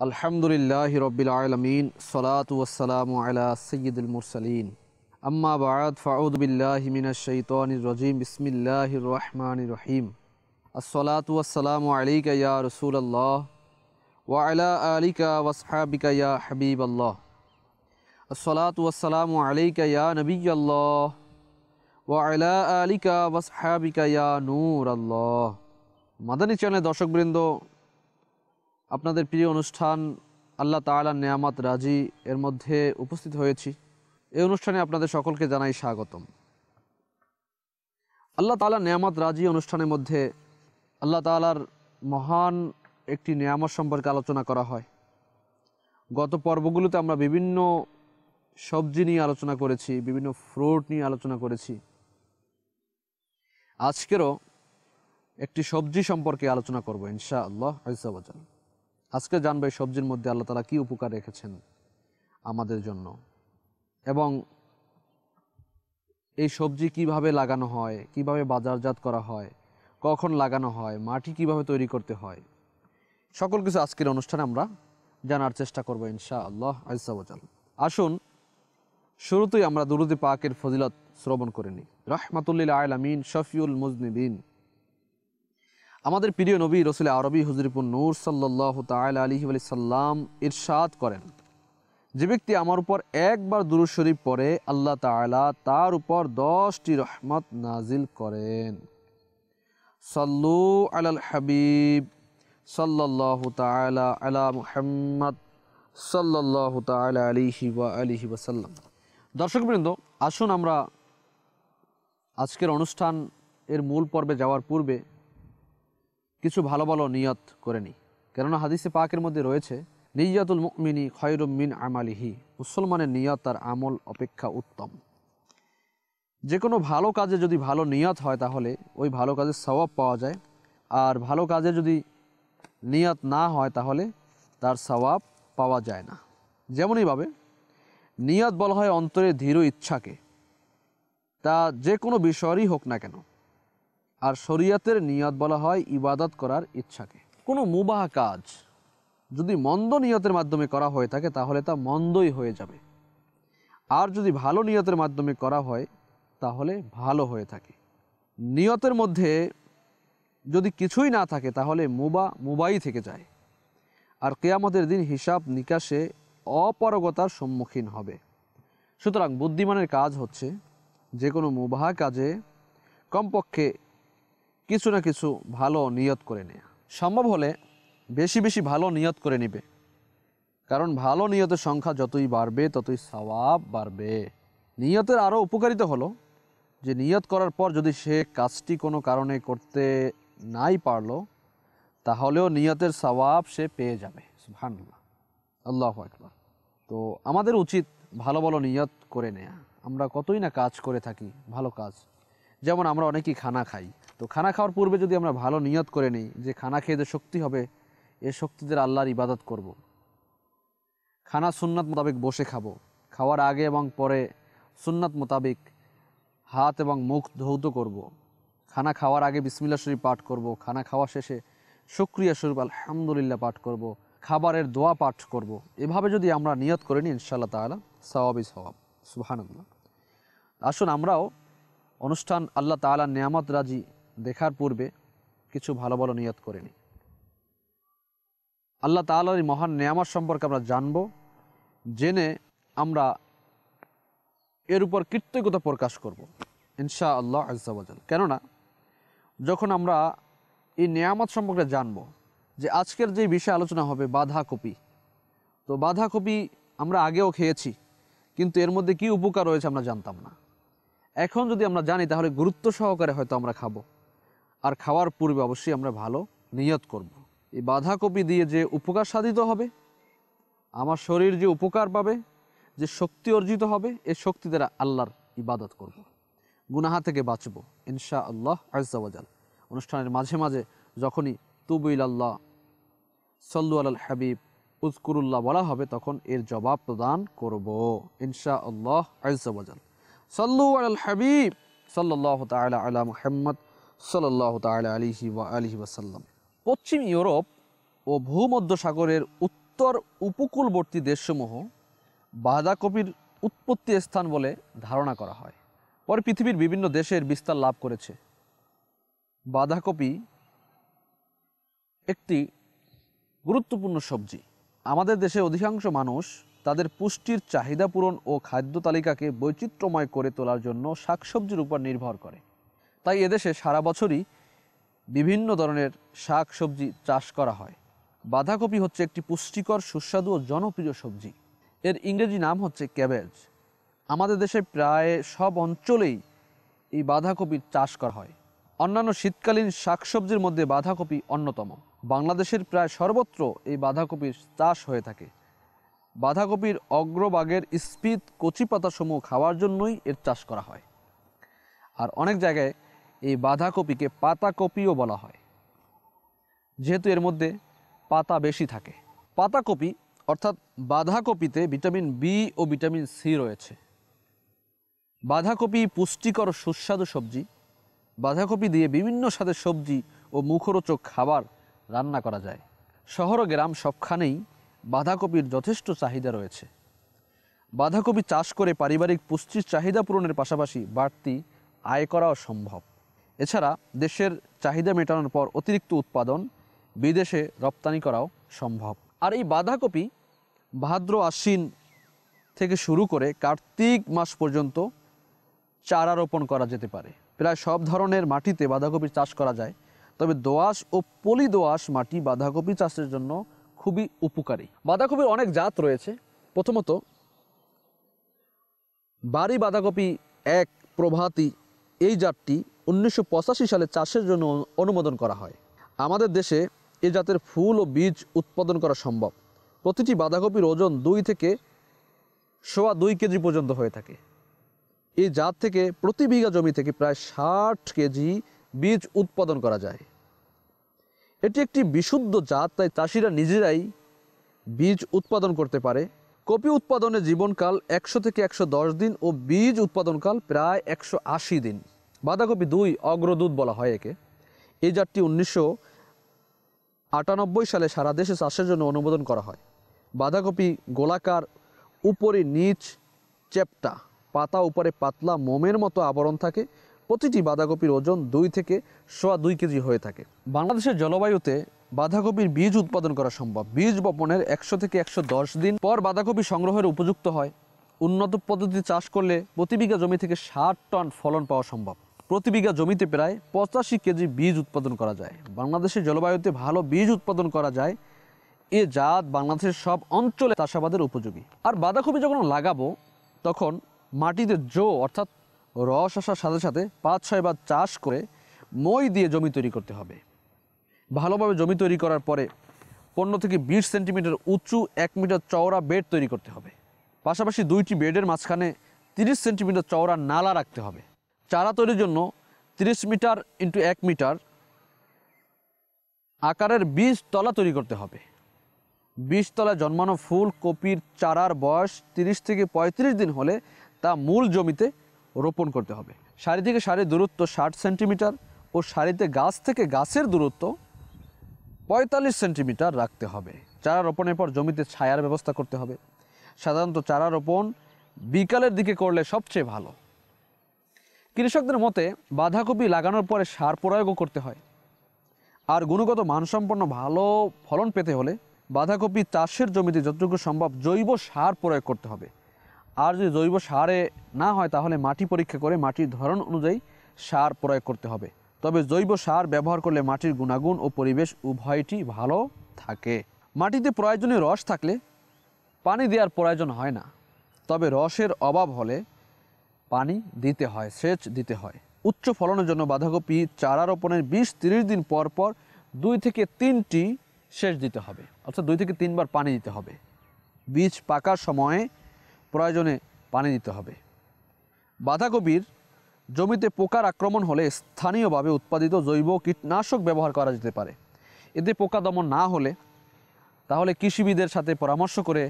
আলহামদুলিল্লাহ রবিল আলমিন সলাত ওয়াসালাম আলা সৈয়দুল মুরসালিন আম্মা বাদ ফাউদ বিল্লাহ মিনাশ শাইতানির রাজিম বিসমিল্লাহির রহমানির রহিম আসসালাতু ওয়াসসালামু আলাইকা ইয়া রাসূলুল্লাহ ওয়া আলা আলিকা ওয়াসহাবিকা ইয়া হাবিবাল্লাহ আসসালাতু ওয়াসসালামু আলাইকা ইয়া নবিয়াল্লাহ ওয়া আলা আলিকা ওয়াসহাবিকা ইয়া নূর আল্লাহ মাদানী চ্যানেলের দর্শকবৃন্দ আপনাদের প্রিয় অনুষ্ঠান, আল্লাহ তাআলার নেয়ামত রাজি এর মধ্যে উপস্থিত হয়েছি। এই অনুষ্ঠানে আপনাদের সকলকে জানাই স্বাগতম। আল্লাহ তাআলার নেয়ামত রাজি অনুষ্ঠানের মধ্যে আল্লাহ তাআলার মহান একটি নেয়ামত সম্পর্কে আলোচনা করা হয়। গত পর্বগুলোতে আমরা বিভিন্ন সবজি নিয়ে আলোচনা করেছি, বিভিন্ন ফ্রুট নিয়ে আলোচনা করেছি। আজকেরও একটি সবজি সম্পর্কে আলোচনা করব ইনশা আল্লাহ আজাল আজকে জানবে সবজির মধ্যে আল্লাহ তালা কী উপকার রেখেছেন আমাদের জন্য। এবং এই সবজি কীভাবে লাগানো হয়, কীভাবে বাজারজাত করা হয়, কখন লাগানো হয়, মাটি কীভাবে তৈরি করতে হয়, সকল কিছু আজকের অনুষ্ঠানে আমরা জানার চেষ্টা করব ইনশা আল্লাহ আজাল আসুন, শুরুতেই আমরা দুরুদি পাকের ফজিলত শ্রবণ করে নিই। রহমাতুল্লিল আলমিন শফিউল মুজনিবিন। আমাদের প্রিয় নবী রসুল আরবি হুজরিপুর নূর সাল্লাহ তাল আলহি আলি সাল্লাম ইরশাদ করেন। যে ব্যক্তি আমার উপর একবার দুরু শরীফ পড়ে, আল্লাহ তালা তার উপর দশটি রহমত নাজিল করেন। সাল্লু আলাল হাবিব সাল্লাহ তালা আলা মুহাম্মদ সাল্লাহ তালা আলিহি ওয়া আলিহি ওয়াসাল্লাম দর্শকবৃন্দ, আসুন আমরা আজকের অনুষ্ঠান এর মূল পর্বে যাওয়ার পূর্বে কিছু ভালো ভালো নিয়ত করে নিই। কেননা হাদিসে পাকের মধ্যে রয়েছে, নিয়াতুল মুমিনী খয়রুম মিন আমালিহি। মুসলমানের নিয়ত তার আমল অপেক্ষা উত্তম। যে কোনো ভালো কাজে যদি ভালো নিয়ত হয় তাহলে ওই ভালো কাজের সওয়াব পাওয়া যায়। আর ভালো কাজে যদি নিয়ত না হয় তাহলে তার সওয়াব পাওয়া যায় না। যেমনইভাবে নিয়ত বলা হয় অন্তরে ধীর ইচ্ছাকে। তা যে কোনো বিষয়েরই হোক না কেন। আর শরীয়তের নিয়ত বলা হয় ইবাদত করার ইচ্ছাকে। কোনো মুবাহ কাজ যদি মন্দ নিয়তের মাধ্যমে করা হয়ে থাকে, তাহলে তা মন্দই হয়ে যাবে। আর যদি ভালো নিয়তের মাধ্যমে করা হয়, তাহলে ভালো হয়ে থাকে। নিয়তের মধ্যে যদি কিছুই না থাকে, তাহলে মুবা মুবাই থেকে যায়। আর কেয়ামতের দিন হিসাব নিকাশে অপারগতার সম্মুখীন হবে। সুতরাং বুদ্ধিমানের কাজ হচ্ছে যে কোনো মুবাহ কাজে কমপক্ষে কিছু না কিছু ভালো নিয়ত করে নেয়া। সম্ভব হলে বেশি বেশি ভালো নিয়ত করে নিবে। কারণ ভালো নিয়তের সংখ্যা যতই বাড়বে, ততই সওয়াব বাড়বে। নিয়তের আরও উপকারিতা হলো যে নিয়ত করার পর যদি সে কাজটি কোনো কারণে করতে নাই পারল, তাহলেও নিয়তের সওয়াব সে পেয়ে যাবে। সুবহানাল্লাহ। আল্লাহ একবার তো আমাদের উচিত ভালো ভালো নিয়ত করে নেয়া। আমরা কতই না কাজ করে থাকি, ভালো কাজ। যেমন আমরা অনেকেই খানা খাই। তো খানা খাওয়ার পূর্বে যদি আমরা ভালো নিয়ত করে নিই যে খানা খেয়ে যে শক্তি হবে, এ শক্তিদের আল্লাহর ইবাদত করব। খানা সুন্নাত মোতাবেক বসে খাব খাওয়ার আগে এবং পরে সুন্নাত মোতাবেক হাত এবং মুখ ধৌত করব। খানা খাওয়ার আগে বিসমিল্লা শরীফ পাঠ করব। খানা খাওয়া শেষে শুক্রিয়া শরীফ আলহামদুলিল্লাহ পাঠ করব। খাবারের দোয়া পাঠ করব। এভাবে যদি আমরা নিয়ত করে নিই ইনশাল্লাহ তালা সওয়াবই সওয়াব সুবাহান্লাহ আসুন আমরাও অনুষ্ঠান আল্লাহ তালা নিয়ামত রাজি দেখার পূর্বে কিছু ভালো ভালো নিয়ত করে নিই। আল্লাহ তালার এই মহান নিয়ামত সম্পর্কে আমরা জানব, জেনে আমরা এর উপর কৃতজ্ঞতা প্রকাশ করব ইনশা আল্লাহ আজাল কেননা, যখন আমরা এই নিয়ামত সম্পর্কে জানব যে আজকের যে বিষয়ে আলোচনা হবে বাঁধাকপি, তো বাঁধাকপি আমরা আগেও খেয়েছি, কিন্তু এর মধ্যে কি উপকার রয়েছে আমরা জানতাম না। এখন যদি আমরা জানি, তাহলে গুরুত্ব সহকারে হয়তো আমরা খাব। আর খাওয়ার পূর্বে অবশ্যই আমরা ভালো নিয়ত করব। এই বাঁধাকপি দিয়ে যে উপকার সাধিত হবে, আমার শরীর যে উপকার পাবে, যে শক্তি অর্জিত হবে এই শক্তি দ্বারা আল্লাহর ইবাদত করব। গুনাহা থেকে বাঁচব ইনশা আল্লাহ আজাল অনুষ্ঠানের মাঝে মাঝে যখনই তুবুল আল্লাহ সল্লু আল হাবিব উজকুরুল্লাহ বলা হবে, তখন এর জবাব প্রদান করব ইনশা আল্লাহ আজাল সল্লু আল হাবিব সাল্লাহ তালা আলা মুহাম্মদ সাল্লাহ তালা আলিহি ওয়া ওয়াসাল্লাম। পশ্চিম ইউরোপ ও ভূমধ্য সাগরের উত্তর উত্তর উপকূলবর্তী দেশসমূহ বাঁধাকপির উৎপত্তি স্থান বলে ধারণা করা হয়। পরে পৃথিবীর বিভিন্ন দেশের বিস্তার লাভ করেছে। বাঁধাকপি একটি গুরুত্বপূর্ণ সবজি। আমাদের দেশে অধিকাংশ মানুষ তাদের পুষ্টির চাহিদা পূরণ ও খাদ্য তালিকাকে বৈচিত্র্যময় করে তোলার জন্য শাকসবজির উপর নির্ভর করে। তাই এদেশে সারা বছরই বিভিন্ন ধরনের শাক সবজি চাষ করা হয়। বাঁধাকপি হচ্ছে একটি পুষ্টিকর, সুস্বাদু ও জনপ্রিয় সবজি। এর ইংরেজি নাম হচ্ছে ক্যাবেজ। আমাদের দেশে প্রায় সব অঞ্চলেই এই বাঁধাকপির চাষ করা হয়। অন্যান্য শীতকালীন শাকসবজির মধ্যে বাঁধাকপি অন্যতম। বাংলাদেশের প্রায় সর্বত্র এই বাঁধাকপির চাষ হয়ে থাকে। বাঁধাকপির অগ্রভাগের স্পিত কচি পাতাসমূহ খাওয়ার জন্যই এর চাষ করা হয়। আর অনেক জায়গায় এই বাঁধাকপিকে পাতাকপিও বলা হয়। যেহেতু এর মধ্যে পাতা বেশি থাকে। পাতাকপি অর্থাৎ বাঁধাকপিতে ভিটামিন বি ও ভিটামিন সি রয়েছে। বাঁধাকপি পুষ্টিকর সুস্বাদু সবজি। বাঁধাকপি দিয়ে বিভিন্ন স্বাদের সবজি ও মুখরোচক খাবার রান্না করা যায়। শহর ও গ্রাম সবখানেই বাঁধাকপির যথেষ্ট চাহিদা রয়েছে। বাঁধাকপি চাষ করে পারিবারিক পুষ্টির চাহিদা পূরণের পাশাপাশি বাড়তি আয় করাও সম্ভব। এছাড়া দেশের চাহিদা মেটানোর পর অতিরিক্ত উৎপাদন বিদেশে রপ্তানি করাও সম্ভব। আর এই বাঁধাকপি ভাদ্র আশ্বিন থেকে শুরু করে কার্তিক মাস পর্যন্ত চারা রোপণ করা যেতে পারে। প্রায় সব ধরনের মাটিতে বাঁধাকপি চাষ করা যায়, তবে দোআঁশ ও পলি দোআঁশ মাটি বাঁধাকপি চাষের জন্য খুবই উপকারী। বাঁধাকপির অনেক জাত রয়েছে। প্রথমত, বাড়ি বাঁধাকপি এক প্রভাতী এই জাতটি উনিশশো পঁচাশি সালে চাষের জন্য অনুমোদন করা হয়। আমাদের দেশে এ জাতের ফুল ও বীজ উৎপাদন করা সম্ভব। প্রতিটি বাঁধাকপির ওজন দুই থেকে সোয়া দুই কেজি পর্যন্ত হয়ে থাকে। এই জাত থেকে প্রতি বিঘা জমি থেকে প্রায় ষাট কেজি বীজ উৎপাদন করা যায়। এটি একটি বিশুদ্ধ জাত, তাই চাষিরা নিজেরাই বীজ উৎপাদন করতে পারে। কপি উৎপাদনের জীবনকাল একশো থেকে একশো দশ দিন ও বীজ উৎপাদনকাল প্রায় একশো আশি দিন। বাঁধাকপি দুই অগ্রদূত বলা হয় একে। এই জাতটি উনিশশো আটানব্বই সালে সারা দেশে চাষের জন্য অনুমোদন করা হয়। বাঁধাকপি গোলাকার উপরে নিচ চেপটা পাতা উপরে পাতলা মোমের মতো আবরণ থাকে। প্রতিটি বাঁধাকপির ওজন দুই থেকে সোয়া দুই কেজি হয়ে থাকে। বাংলাদেশের জলবায়ুতে বাঁধাকপির বীজ উৎপাদন করা সম্ভব। বীজ বপনের একশো থেকে একশো দশ দিন পর বাঁধাকপি সংগ্রহের উপযুক্ত হয়। উন্নত পদ্ধতিতে চাষ করলে প্রতি বিঘা জমি থেকে ষাট টন ফলন পাওয়া সম্ভব। প্রতি বিঘা জমিতে প্রায় পঁচাশি কেজি বীজ উৎপাদন করা যায়। বাংলাদেশের জলবায়ুতে ভালো বীজ উৎপাদন করা যায়। এ জাত বাংলাদেশের সব অঞ্চলে চাষাবাদের উপযোগী। আর বাঁধাকপি যখন লাগাবো, তখন মাটিতে জো, অর্থাৎ রস আসার সাথে সাথে পাঁচ, ছয় বার চাষ করে মই দিয়ে জমি তৈরি করতে হবে। ভালোভাবে জমি তৈরি করার পরে পনেরো থেকে বিশ সেন্টিমিটার উঁচু এক মিটার চওড়া বেড তৈরি করতে হবে। পাশাপাশি দুইটি বেডের মাঝখানে তিরিশ সেন্টিমিটার চওড়া নালা রাখতে হবে। চারা তৈরির জন্য তিরিশ মিটার ইন্টু এক মিটার আকারের বীজ তলা তৈরি করতে হবে। বীজতলায় জন্মানো ফুল, কপির চারার বয়স তিরিশ থেকে পঁয়ত্রিশ দিন হলে তা মূল জমিতে রোপণ করতে হবে। সারি থেকে সারির দূরত্ব ষাট সেন্টিমিটার ও সারিতে গাছ থেকে গাছের দূরত্ব পঁয়তাল্লিশ সেন্টিমিটার রাখতে হবে। চারা রোপণের পর জমিতে ছায়ার ব্যবস্থা করতে হবে। সাধারণত চারা রোপণ বিকালের দিকে করলে সবচেয়ে ভালো। কৃষকদের মতে বাঁধাকপি লাগানোর পরে সার প্রয়োগও করতে হয়। আর গুণগত মানসম্পন্ন ভালো ফলন পেতে হলে বাঁধাকপি চাষের জমিতে যতটুকু সম্ভব জৈব সার প্রয়োগ করতে হবে। আর যদি জৈব সারে না হয় তাহলে মাটি পরীক্ষা করে মাটির ধরন অনুযায়ী সার প্রয়োগ করতে হবে। তবে জৈব সার ব্যবহার করলে মাটির গুণাগুণ ও পরিবেশ উভয়টি ভালো থাকে। মাটিতে প্রয়োজনীয় রস থাকলে পানি দেওয়ার প্রয়োজন হয় না। তবে রসের অভাব হলে পানি দিতে হয়, সেচ দিতে হয়। উচ্চ ফলনের জন্য বাঁধাকপি, চারা রোপণের বিশ তিরিশ দিন পর পর দুই থেকে তিনটি সেচ দিতে হবে। অর্থাৎ দুই থেকে তিনবার পানি দিতে হবে। বীজ পাকার সময়ে প্রয়োজনে পানি দিতে হবে। বাঁধাকপির জমিতে পোকার আক্রমণ হলে স্থানীয়ভাবে উৎপাদিত জৈব কীটনাশক ব্যবহার করা যেতে পারে। এতে পোকা দমন না হলে তাহলে কৃষিবিদের সাথে পরামর্শ করে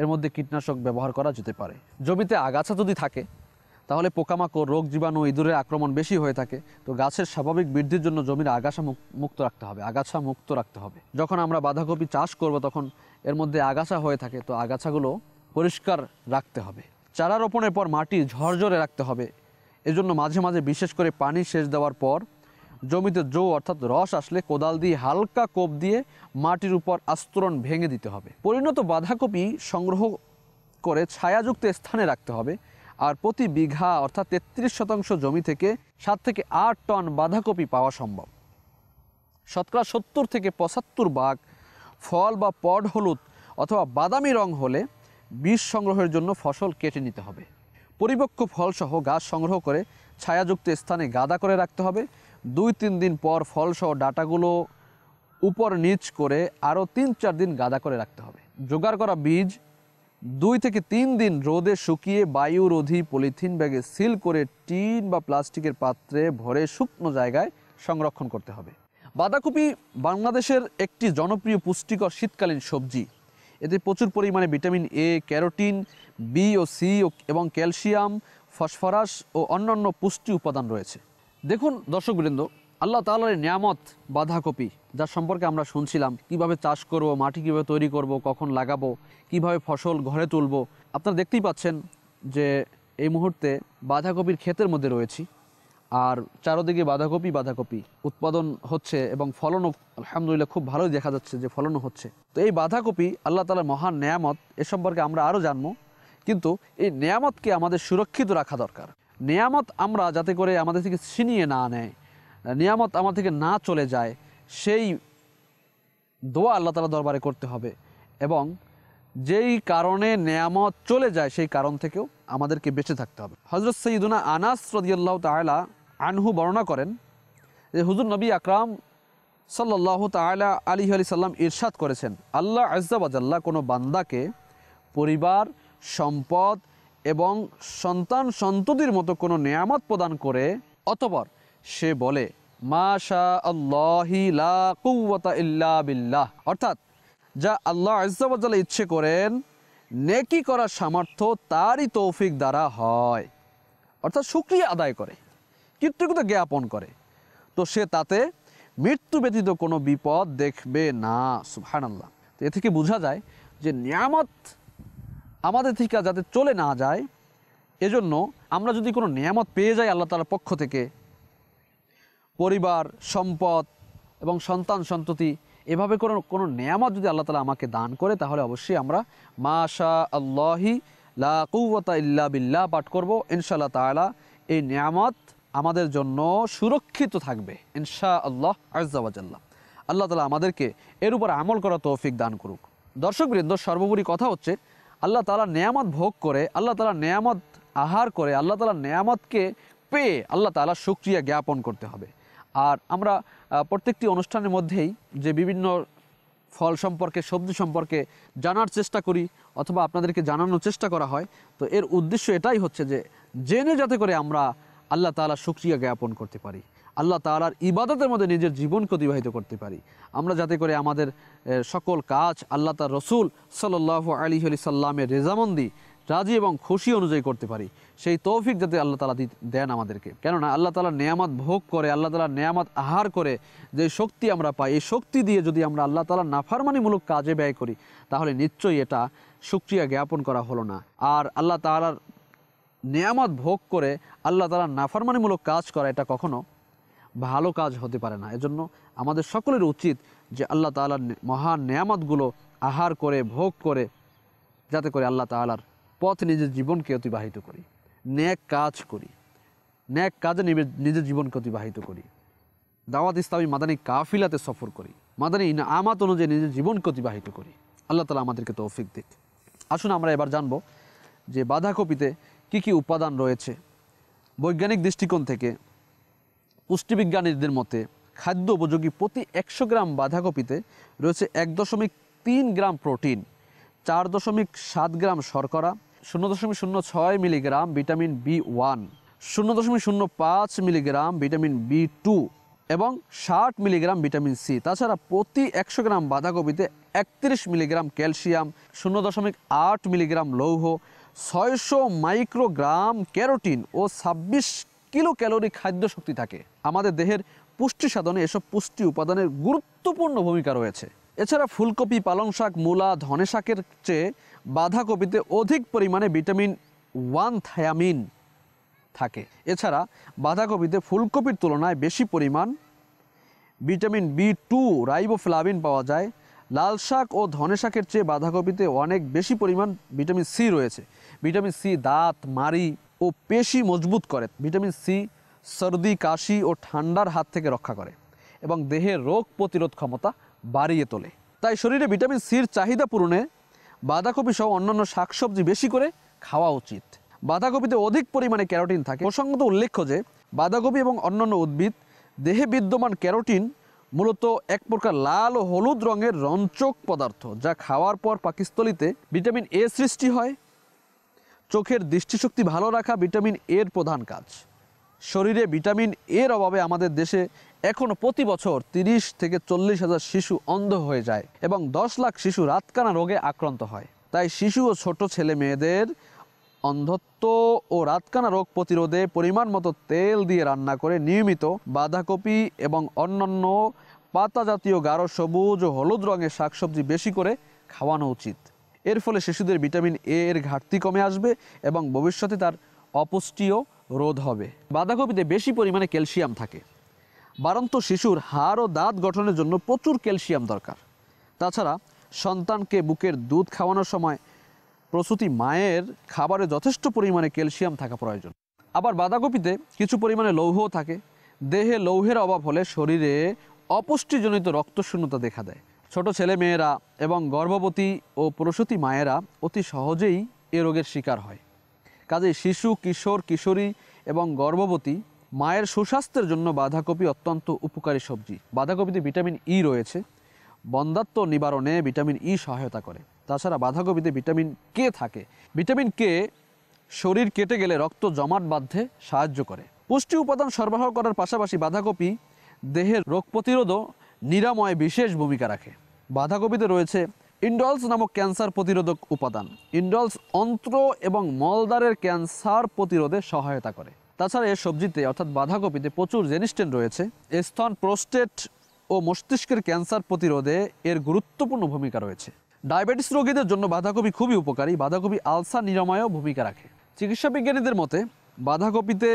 এর মধ্যে কীটনাশক ব্যবহার করা যেতে পারে। জমিতে আগাছা যদি থাকে তাহলে পোকামাকড়, রোগ জীবাণু ইঁদুরের আক্রমণ বেশি হয়ে থাকে। তো গাছের স্বাভাবিক বৃদ্ধির জন্য জমির আগাছা মুক্ত রাখতে হবে, আগাছা মুক্ত রাখতে হবে। যখন আমরা বাঁধাকপি চাষ করব, তখন এর মধ্যে আগাছা হয়ে থাকে, তো আগাছাগুলো পরিষ্কার রাখতে হবে। চারা রোপণের পর মাটি ঝরঝরে রাখতে হবে। এজন্য মাঝে মাঝে বিশেষ করে পানি সেচ দেওয়ার পর জমিতে জৌ অর্থাৎ রস আসলে কোদাল দিয়ে হালকা কোপ দিয়ে মাটির উপর আস্তরণ ভেঙে দিতে হবে। পরিণত বাঁধাকপি সংগ্রহ করে ছায়াযুক্ত স্থানে রাখতে হবে। আর প্রতি বিঘা, অর্থাৎ তেত্রিশ শতাংশ জমি থেকে সাত থেকে আট টন বাঁধাকপি পাওয়া সম্ভব। শতকরা সত্তর থেকে পঁচাত্তর ভাগ ফল বা পড, হলুদ অথবা বাদামি রং হলে বীজ সংগ্রহের জন্য ফসল কেটে নিতে হবে। পরিপক্ক ফলসহ গাছ সংগ্রহ করে ছায়াযুক্ত স্থানে গাদা করে রাখতে হবে। দুই তিন দিন পর ফলসহ ডাটাগুলো উপর নিচ করে আরও তিন চার দিন গাদা করে রাখতে হবে। জোগাড় করা বীজ দুই থেকে তিন দিন রোদে শুকিয়ে বায়ুরোধী পলিথিন ব্যাগে সিল করে টিন বা প্লাস্টিকের পাত্রে ভরে শুকনো জায়গায় সংরক্ষণ করতে হবে। বাঁধাকপি বাংলাদেশের একটি জনপ্রিয় পুষ্টিকর শীতকালীন সবজি। এতে প্রচুর পরিমাণে ভিটামিন এ, ক্যারোটিন, বি ও সি এবং ক্যালসিয়াম, ফসফরাস ও অন্যান্য পুষ্টি উপাদান রয়েছে। দেখুন দর্শকবৃন্দ আল্লাহ তাআলার নিয়ামত বাঁধাকপি, যার সম্পর্কে আমরা শুনছিলাম, কীভাবে চাষ করব, মাটি কীভাবে তৈরি করব, কখন লাগাবো, কীভাবে ফসল ঘরে তুলব। আপনারা দেখতেই পাচ্ছেন যে এই মুহূর্তে বাঁধাকপির ক্ষেতের মধ্যে রয়েছি, আর চারোদিকে বাঁধাকপি বাঁধাকপি উৎপাদন হচ্ছে এবং ফলনও আলহামদুলিল্লাহ খুব ভালোই দেখা যাচ্ছে যে ফলনও হচ্ছে। তো এই বাঁধাকপি আল্লাহ তালার মহান নেয়ামত, এ সম্পর্কে আমরা আরও জানব, কিন্তু এই নেয়ামতকে আমাদের সুরক্ষিত রাখা দরকার। নেয়ামত আমরা যাতে করে আমাদের থেকে ছিনিয়ে না নেয়। নিয়ামত আমার থেকে না চলে যায়, সেই দোয়া আল্লাহ তালা দরবারে করতে হবে। এবং যেই কারণে নেয়ামত চলে যায়, সেই কারণ থেকেও আমাদেরকে বেঁচে থাকতে হবে। হজরত সঈদুনা আনাস রদিয়াল্লাহ তালা আনহু বর্ণনা করেন যে, হুজুর নবী আকরাম সাল্লাহ তালা আলী আলি সাল্লাম ইরশাদ করেছেন, আল্লাহ আজ্জাবাজাল্লাহ কোনো বান্দাকে পরিবার, সম্পদ এবং সন্তান সন্ততির মতো কোনো নেয়ামত প্রদান করে, অতপর সে বলে মাশা আল্লাহি লা কুওয়াতা ইল্লা বিল্লাহ। অর্থাৎ, যা আল্লাহ আজ্জাবাজাল্লাহ ইচ্ছে করেন, নেকি করার সামর্থ্য তারই তৌফিক দ্বারা হয়। অর্থাৎ সুক্রিয়া আদায় করে, কৃতজ্ঞতা জ্ঞাপন করে। তো সে তাতে মৃত্যু ব্যতীত কোনো বিপদ দেখবে না, সুবহানাল্লাহ। তো এ থেকে বোঝা যায় যে নিয়ামত আমাদের থেকে যাতে চলে না যায়, এজন্য আমরা যদি কোনো নিয়ামত পেয়ে যাই আল্লাহ তালার পক্ষ থেকে পরিবার, সম্পদ এবং সন্তান সন্ততি এভাবে কোনো কোনো নেয়ামত যদি আল্লাহ তালা আমাকে দান করে, তাহলে অবশ্যই আমরা মাশা আল্লাহি লা ইল্লা বিল্লাহ পাঠ করব। ইনশাআল্লাহ তাআলা এই নিয়ামত আমাদের জন্য সুরক্ষিত থাকবে ইনশা আল্লাহ আজ্জাওয়াজাল্লাহ আল্লাহ তালা আমাদেরকে এর উপর আমল করা তৌফিক দান করুক। দর্শকবৃন্দ সর্বোপরি কথা হচ্ছে, আল্লাহ তালা নেয়ামত ভোগ করে, আল্লাহ তালা নেয়ামত আহার করে, আল্লাহ তালা নেয়ামতকে পেয়ে আল্লাহ তালা সুক্রিয়া জ্ঞাপন করতে হবে। আর আমরা প্রত্যেকটি অনুষ্ঠানের মধ্যেই যে বিভিন্ন ফল সম্পর্কে, সবজি সম্পর্কে জানার চেষ্টা করি অথবা আপনাদেরকে জানানোর চেষ্টা করা হয়, তো এর উদ্দেশ্য এটাই হচ্ছে যে জেনে যাতে করে আমরা আল্লাহ তাআলা সুক্রিয়া জ্ঞাপন করতে পারি, আল্লাহ তাআলার ইবাদতের মধ্যে নিজের জীবনকে অতিবাহিত করতে পারি। আমরা যাতে করে আমাদের সকল কাজ আল্লাহ তার রসুল সাল্লাহ আলী আলি সাল্লামের রেজামন্দি রাজি এবং খুশি অনুযায়ী করতে পারি। সেই তৌফিক যাতে আল্লাহ তালা দেন আমাদেরকে। কেননা আল্লাহ তালা নেয়ামত ভোগ করে, আল্লাহ তালা নেয়ামত আহার করে, যে শক্তি আমরা পাই, এই শক্তি দিয়ে যদি আমরা আল্লাহ তালা নাফারমানিমূলক কাজে ব্যয় করি, তাহলে নিশ্চয়ই এটা সুক্রিয়া জ্ঞাপন করা হলো না। আর আল্লাহ তালার নেয়ামত ভোগ করে, আল্লাহ তালা নাফারমানিমূলক কাজ করা এটা কখনো ভালো কাজ হতে পারে না। এজন্য আমাদের সকলের উচিত যে আল্লাহ তালার মহান নেয়ামতগুলো আহার করে, ভোগ করে, যাতে করে আল্লাহ তালার পথ নিজের জীবনকে অতিবাহিত করি। ন্যাক কাজ করি। ন্যাক কাজে নিজের জীবনকে অতিবাহিত করি। দাওয়াত ইসলামী মাদানী কাফিলাতে সফর করি। মাদানী আমাত অনুযায়ী নিজের জীবনকে অতিবাহিত করি। আল্লাহ তালা আমাদেরকে তৌফিক দিক। আসুন আমরা এবার জানব যে বাঁধাকপিতে কি কি উপাদান রয়েছে। বৈজ্ঞানিক দৃষ্টিকোণ থেকে পুষ্টিবিজ্ঞানীদের মতে খাদ্য উপযোগী প্রতি একশো গ্রাম বাঁধাকপিতে রয়েছে এক দশমিক তিন গ্রাম প্রোটিন, চার দশমিক সাত গ্রাম শর্করা শূন্য দশমিক শূন্য ছয় মিলিগ্রাম ভিটামিন বি ওয়ান, শূন্য দশমিক শূন্য পাঁচ মিলিগ্রাম ভিটামিন বি টু এবং ষাট মিলিগ্রাম ভিটামিন সি। তাছাড়া প্রতি একশো গ্রাম বাঁধাকপিতে একত্রিশ মিলিগ্রাম ক্যালসিয়াম, শূন্য দশমিক আট মিলিগ্রাম লৌহ, ছয়শো মাইক্রোগ্রাম ক্যারোটিন ও ছাব্বিশ কিলো ক্যালোরি খাদ্য শক্তি থাকে। আমাদের দেহের পুষ্টি সাধনে এসব পুষ্টি উপাদানের গুরুত্বপূর্ণ ভূমিকা রয়েছে। এছাড়া ফুলকপি পালং শাক মূলা ধনে শাকের চেয়ে বাঁধাকপিতে অধিক পরিমাণে ভিটামিন ওয়ান থায়ামিন থাকে। এছাড়া বাঁধাকপিতে ফুলকপির তুলনায় বেশি পরিমাণ ভিটামিন বি টু রাইবোফ্লাভিন পাওয়া যায়। লাল শাক ও ধনে শাকের চেয়ে বাঁধাকপিতে অনেক বেশি পরিমাণ ভিটামিন সি রয়েছে। ভিটামিন সি দাঁত, মাড়ি ও পেশি মজবুত করে। ভিটামিন সি সর্দি, কাশি ও ঠান্ডার হাত থেকে রক্ষা করে এবং দেহের রোগ প্রতিরোধ ক্ষমতা বাড়িয়ে তোলে। তাই শরীরে ভিটামিন সির চাহিদা পূরণে বাঁধাকপি সহ অন্যান্য শাকসবজি বেশি করে খাওয়া উচিত। বাঁধাকপিতে অধিক পরিমাণে ক্যারোটিন থাকে। প্রসঙ্গত উল্লেখ্য যে, বাঁধাকপি এবং অন্যান্য উদ্ভিদ দেহে বিদ্যমান ক্যারোটিন মূলত এক প্রকার লাল ও হলুদ রঙের রঞ্চক পদার্থ, যা খাওয়ার পর পাকিস্তলিতে ভিটামিন এ সৃষ্টি হয়। চোখের দৃষ্টিশক্তি ভালো রাখা ভিটামিন এর প্রধান কাজ। শরীরে ভিটামিন এর অভাবে আমাদের দেশে এখনও প্রতি বছর তিরিশ থেকে চল্লিশ হাজার শিশু অন্ধ হয়ে যায় এবং দশ লাখ শিশু রাতকানা রোগে আক্রান্ত হয়। তাই শিশু ও ছোট ছেলে মেয়েদের অন্ধত্ব ও রাতকানা রোগ প্রতিরোধে পরিমাণ মতো তেল দিয়ে রান্না করে নিয়মিত বাঁধাকপি এবং অন্যান্য পাতা জাতীয় গাঢ় সবুজ ও হলুদ রঙের শাকসবজি বেশি করে খাওয়ানো উচিত। এর ফলে শিশুদের ভিটামিন এ এর ঘাটতি কমে আসবে এবং ভবিষ্যতে তার অপুষ্টিও রোধ হবে। বাঁধাকপিতে বেশি পরিমাণে ক্যালসিয়াম থাকে। বারন্ত শিশুর হাড় ও দাঁত গঠনের জন্য প্রচুর ক্যালসিয়াম দরকার। তাছাড়া সন্তানকে বুকের দুধ খাওয়ানোর সময় প্রসূতি মায়ের খাবারে যথেষ্ট পরিমাণে ক্যালসিয়াম থাকা প্রয়োজন। আবার বাঁধাকপিতে কিছু পরিমাণে লৌহও থাকে। দেহে লৌহের অভাব হলে শরীরে অপুষ্টিজনিত রক্তশূন্যতা দেখা দেয়। ছোট ছেলে মেয়েরা এবং গর্ভবতী ও প্রসূতি মায়েরা অতি সহজেই এ রোগের শিকার হয়। কাজেই শিশু, কিশোর, কিশোরী এবং গর্ভবতী মায়ের সুস্বাস্থ্যের জন্য বাঁধাকপি অত্যন্ত উপকারী সবজি। বাঁধাকপিতে ভিটামিন ই রয়েছে। বন্ধাত্ম নিবারণে ভিটামিন ই সহায়তা করে। তাছাড়া বাঁধাকপিতে ভিটামিন কে থাকে। ভিটামিন কে শরীর কেটে গেলে রক্ত জমাট বাঁধতে সাহায্য করে। পুষ্টি উপাদান সরবরাহ করার পাশাপাশি বাঁধাকপি দেহের রোগ প্রতিরোধও নিরাময়ে বিশেষ ভূমিকা রাখে। বাঁধাকপিতে রয়েছে ইন্ডলস নামক ক্যান্সার প্রতিরোধক উপাদান। ইন্ডলস অন্ত্র এবং মলদ্বারের ক্যান্সার প্রতিরোধে সহায়তা করে। তাছাড়া এর সবজিতে, অর্থাৎ বাঁধাকপিতে প্রচুর জেনিস্টেন রয়েছে। স্তন প্রোস্টেট ও মস্তিষ্কের ক্যান্সার প্রতিরোধে এর গুরুত্বপূর্ণ ভূমিকা রয়েছে। ডায়াবেটিস রোগীদের জন্য বাঁধাকপি খুবই উপকারী। বাঁধাকপি আলসার নিরাময়েও ভূমিকা রাখে। চিকিৎসা বিজ্ঞানীদের মতে, বাঁধাকপিতে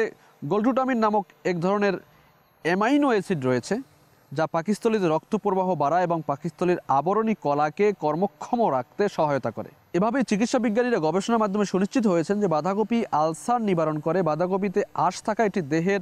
গোলটুটামিন নামক এক ধরনের অ্যামাইনো অ্যাসিড রয়েছে, যা পাকিস্তলিতে রক্ত প্রবাহ বাড়ায় এবং পাকিস্তলির আবরণী কলাকে কর্মক্ষম রাখতে সহায়তা করে। এভাবে চিকিৎসা বিজ্ঞানীরা গবেষণার মাধ্যমে সুনিশ্চিত হয়েছেন যে বাঁধাকপি আলসার নিবারণ করে বাঁধাকপিতে আঁশ থাকা এটি দেহের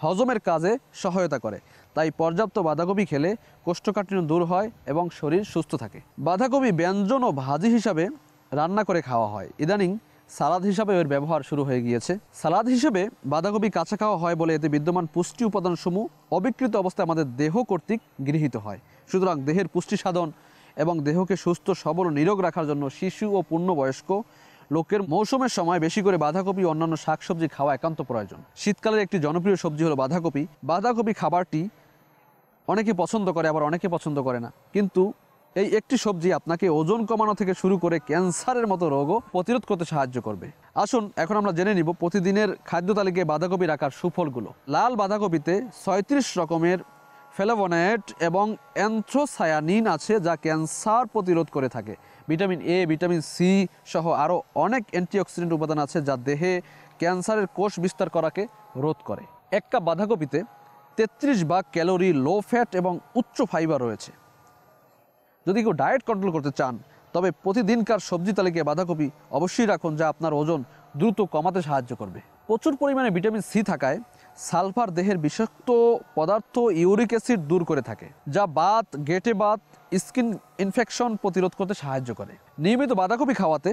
হজমের কাজে সহায়তা করে। তাই পর্যাপ্ত বাঁধাকপি খেলে কোষ্ঠকাঠিন্য দূর হয় এবং শরীর সুস্থ থাকে। বাঁধাকপি ব্যঞ্জন ও ভাজি হিসাবে রান্না করে খাওয়া হয়। ইদানিং সালাদ হিসাবে এর ব্যবহার শুরু হয়ে গিয়েছে। সালাদ হিসেবে বাঁধাকপি কাঁচা খাওয়া হয় বলে এতে বিদ্যমান পুষ্টি উপাদানসমূহ অবিকৃত অবস্থায় আমাদের দেহ কর্তৃক গৃহীত হয়। সুতরাং দেহের পুষ্টি সাধন এবং দেহকে সুস্থ, সবল নিরোগ রাখার জন্য শিশু ও পূর্ণবয়স্ক লোকের মৌসুমের সময় বেশি করে বাঁধাকপি ও অন্যান্য শাকসবজি খাওয়া একান্ত প্রয়োজন। শীতকালের একটি জনপ্রিয় সবজি হলো বাঁধাকপি। বাঁধাকপি খাবারটি অনেকে পছন্দ করে, আবার অনেকে পছন্দ করে না। কিন্তু এই একটি সবজি আপনাকে ওজন কমানো থেকে শুরু করে ক্যান্সারের মতো রোগও প্রতিরোধ করতে সাহায্য করবে। আসুন, এখন আমরা জেনে নিব প্রতিদিনের খাদ্য তালিকায় বাঁধাকপি রাখার সুফলগুলো। লাল বাঁধাকপিতে ছয়ত্রিশ রকমের ফেলাভোনাইট এবং অ্যান্থ্রোসায়ানিন আছে যা ক্যান্সার প্রতিরোধ করে থাকে। ভিটামিন এ ভিটামিন সি সহ আরও অনেক অ্যান্টিঅক্সিডেন্ট উপাদান আছে যা দেহে ক্যান্সারের কোষ বিস্তার করাকে রোধ করে। এক কাপ বাঁধাকপিতে তেত্রিশ ভাগ ক্যালোরি, লো ফ্যাট এবং উচ্চ ফাইবার রয়েছে। যদি কেউ ডায়েট কন্ট্রোল করতে চান, তবে প্রতিদিনকার সবজি তালিকায় বাঁধাকপি অবশ্যই রাখুন যা আপনার ওজন দ্রুত কমাতে সাহায্য করবে। প্রচুর পরিমাণে ভিটামিন সি থাকায় সালফার দেহের বিষাক্ত পদার্থ ইউরিক অ্যাসিড দূর করে থাকে, যা বাত, গেটে বাত, স্কিন ইনফেকশন প্রতিরোধ করতে সাহায্য করে। নিয়মিত বাঁধাকপি খাওয়াতে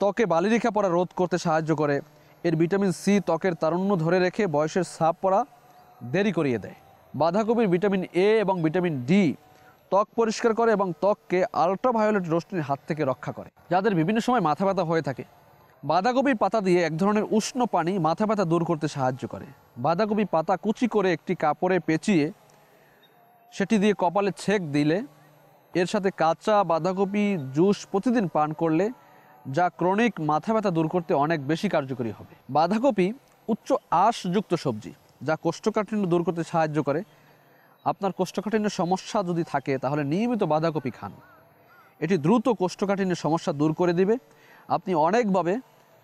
ত্বকে বালিরেখা পড়া রোধ করতে সাহায্য করে। এর ভিটামিন সি ত্বকের তারুণ্য ধরে রেখে বয়সের ছাপ পড়া দেরি করিয়ে দেয়। বাঁধাকপির ভিটামিন এ এবং ভিটামিন ডি ত্বক পরিষ্কার করে এবং ত্বককে আলট্রাভায়োলেট রশ্মির হাত থেকে রক্ষা করে, যাদের বিভিন্ন সময় মাথা ব্যথা হয়ে থাকে। বাঁধাকপির পাতা দিয়ে এক ধরনের উষ্ণ পানি মাথা ব্যথা দূর করতে সাহায্য করে। বাঁধাকপি পাতা কুচি করে একটি কাপড়ে পেঁচিয়ে সেটি দিয়ে কপালে ছেক দিলে, এর সাথে কাঁচা বাঁধাকপি জুস প্রতিদিন পান করলে যা ক্রনিক মাথা ব্যথা দূর করতে অনেক বেশি কার্যকরী হবে। বাঁধাকপি উচ্চ আঁশযুক্ত সবজি, যা কোষ্ঠকাঠিন্য দূর করতে সাহায্য করে। আপনার কোষ্ঠকাঠিন্যের সমস্যা যদি থাকে, তাহলে নিয়মিত বাঁধাকপি খান। এটি দ্রুত কোষ্ঠকাঠিন্যের সমস্যা দূর করে দিবে। আপনি অনেকভাবে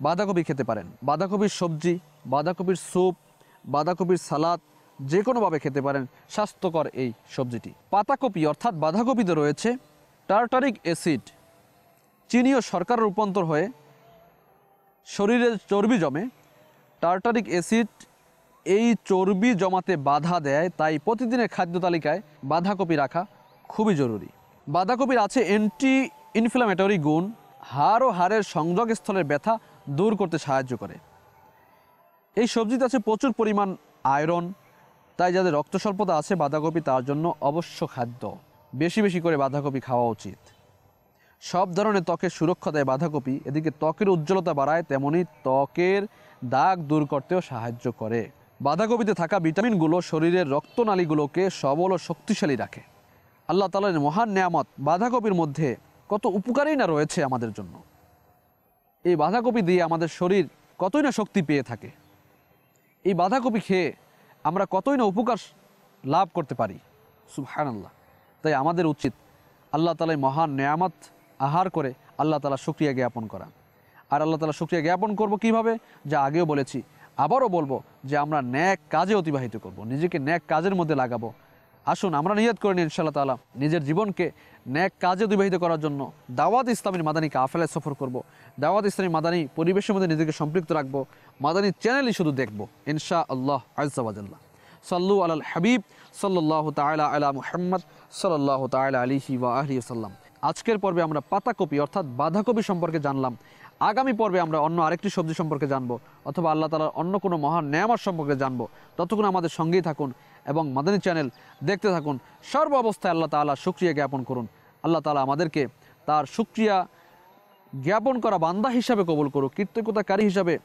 বাঁধাকপি খেতে পারেন। বাঁধাকপির সবজি, বাঁধাকপির স্যুপ, বাঁধাকপির সালাদ যে কোনোভাবে খেতে পারেন। স্বাস্থ্যকর এই সবজিটি। পাতাকপি অর্থাৎ বাঁধাকপিতে রয়েছে টার্টারিক অ্যাসিড। চিনি ও শর্করা রূপান্তর হয়ে শরীরে চর্বি জমে। টার্টারিক অ্যাসিড এই চর্বি জমাতে বাধা দেয়, তাই প্রতিদিনের খাদ্য তালিকায় বাঁধাকপি রাখা খুবই জরুরি। বাঁধাকপির আছে অ্যান্টি ইনফ্লামেটরি গুণ। হাড় ও হাড়ের সংযোগস্থলের ব্যথা দূর করতে সাহায্য করে। এই সবজিতে আছে প্রচুর পরিমাণ আয়রন, তাই যাদের রক্ত স্বল্পতা আছে বাঁধাকপি তার জন্য অবশ্য খাদ্য। বেশি বেশি করে বাঁধাকপি খাওয়া উচিত। সব ধরনের ত্বকের সুরক্ষা দেয় বাঁধাকপি এদিকে ত্বকের উজ্জ্বলতা বাড়ায়, তেমনি ত্বকের দাগ দূর করতেও সাহায্য করে। বাঁধাকপিতে থাকা ভিটামিনগুলো শরীরের রক্তনালীগুলোকে সবল ও শক্তিশালী রাখে। আল্লাহ তালার মহান নেয়ামত, বাঁধাকপির মধ্যে কত উপকারই না রয়েছে আমাদের জন্য। এই বাঁধাকপি দিয়ে আমাদের শরীর কতই না শক্তি পেয়ে থাকে। এই বাঁধাকপি খেয়ে আমরা কতই না উপকার লাভ করতে পারি। সুবহান আল্লাহ তাই আমাদের উচিত আল্লাহ তালাই মহান নেয়ামত আহার করে আল্লাহ তালা শুক্রিয়া জ্ঞাপন করা। আর আল্লাহ তালা শুক্রিয়া জ্ঞাপন করব কীভাবে? যা আগেও বলেছি, আবারও বলব যে আমরা ন্যাক কাজে অতিবাহিত করব। নিজেকে ন্যাক কাজের মধ্যে লাগাবো। আসুন, আমরা নিয়ত করে ইনশাল্লাহ তালা নিজের জীবনকে ন্যাক কাজে অতিবাহিত করার জন্য দাওয়াত ইসলামীর মাদানী কাফেলায় সফর করব। দাওয়াত ইসলামী মাদানী পরিবেশের মধ্যে নিজেকে সম্পৃক্ত রাখব। মাদানী চ্যানেলই শুধু দেখব। ইনশা আল্লাহ আজাল্লাহ সাল্লু আল হাবিব সাল্লাহ তালা আলা মুহাম্মদ সাল্লাহ তালা আলিহি ওয়া আহলি সাল্লাম। আজকের পর্বে আমরা পাতাকপি, অর্থাৎ বাঁধাকপি সম্পর্কে জানলাম। আগামী পর্বে আমরা অন্য আরেকটি সবজি সম্পর্কে জানব, অথবা আল্লাহ তালার অন্য কোনো মহান নেয়ামার সম্পর্কে জানব। ততক্ষণ আমাদের সঙ্গেই থাকুন। এবং মাদানী চ্যানেল দেখতে থাকুন। সর্ব অবস্থায় আল্লাহ তালা সুক্রিয়া জ্ঞাপন করুন। আল্লাহ তালা আমাদেরকে তার সুক্রিয়া জ্ঞাপন করা বান্দা হিসাবে কবুল করুক, কৃতজ্ঞতাকারী হিসাবে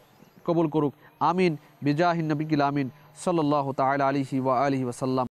কবুল করুক। আমিন। বিজাহিন নবিকিল আমিন। সাল্লাহ তাল আলিহি ওয়া আলি ওয়াসাল্লাম।